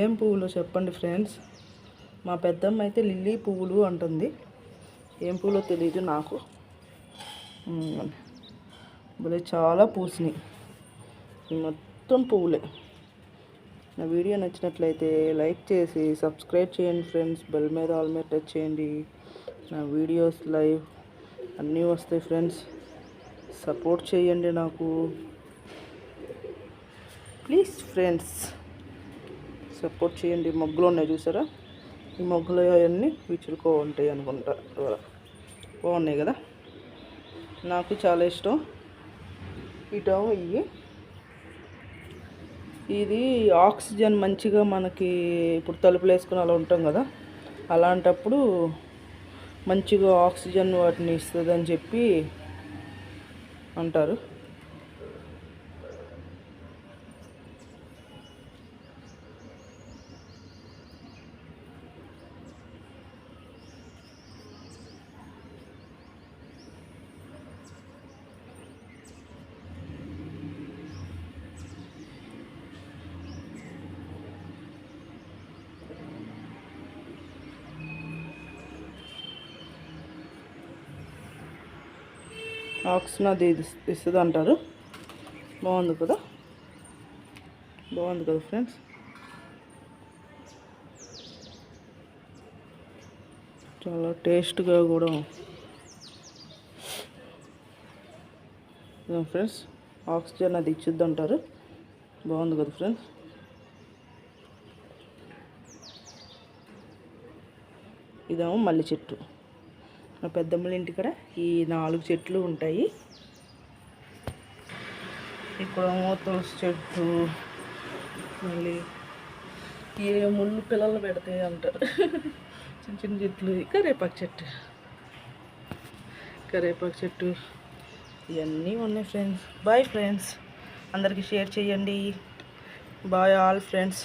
ఏం పువ్వులు చెప్పండి ఫ్రెండ్స్? మా పెద్దమ్మ అయితే లిల్లీ పువ్వులు అంటుంది. ఏం పువ్వులో తెలియదు నాకు. భలే చాలా పూసినాయి. మొత్తం పువ్వులే. నా వీడియో నచ్చినట్లయితే లైక్ చేసి సబ్స్క్రైబ్ చేయండి ఫ్రెండ్స్. బెల్ మీద ఆల్ మీద టచ్ చేయండి. నా వీడియోస్ లైవ్ అన్నీ వస్తాయి ఫ్రెండ్స్. సపోర్ట్ చేయండి నాకు. Please friends. సపోర్ట్ చేయండి. మొగ్గులు ఉన్నాయి చూసారా? ఈ మొగ్గులు అవన్నీ విచులుకో ఉంటాయి అనుకుంటా. బాగున్నాయి కదా? నాకు చాలా ఇష్టం. ఇటో ఇవి ఇది ఆక్సిజన్ మంచిగా మనకి ఇప్పుడు తలుపులు వేసుకుని అలా ఉంటాం కదా? అలాంటప్పుడు మంచిగా ఆక్సిజన్ వాటిని ఇస్తుందని చెప్పి అంటారు. ఆక్సిజన్ అది ఇస్తుంది అంటారు బాగుంది కదా? బాగుంది కదా ఫ్రెండ్స్? చాలా టేస్ట్గా కూడా ఫ్రెండ్స్ ఆక్సిజన్ అది ఇచ్చిద్ది అంటారు బాగుంది కదా ఫ్రెండ్స్? ఇదేమో మల్లి చెట్టు. మా పెద్దమ్మల కూడా ఈ నాలుగు చెట్లు ఉంటాయి. ఇక్కడేమో తులసి చెట్టు మళ్ళీ ఏ ముళ్ళు పిల్లలు పెడతాయి అంటారు. చిన్న చిన్న చెట్లు కరేపాకు చెట్టు. కరేపాకు చెట్టు. ఇవన్నీ ఉన్నాయి ఫ్రెండ్స్ బాయ్ ఫ్రెండ్స్ అందరికీ షేర్ చేయండి. Bye all friends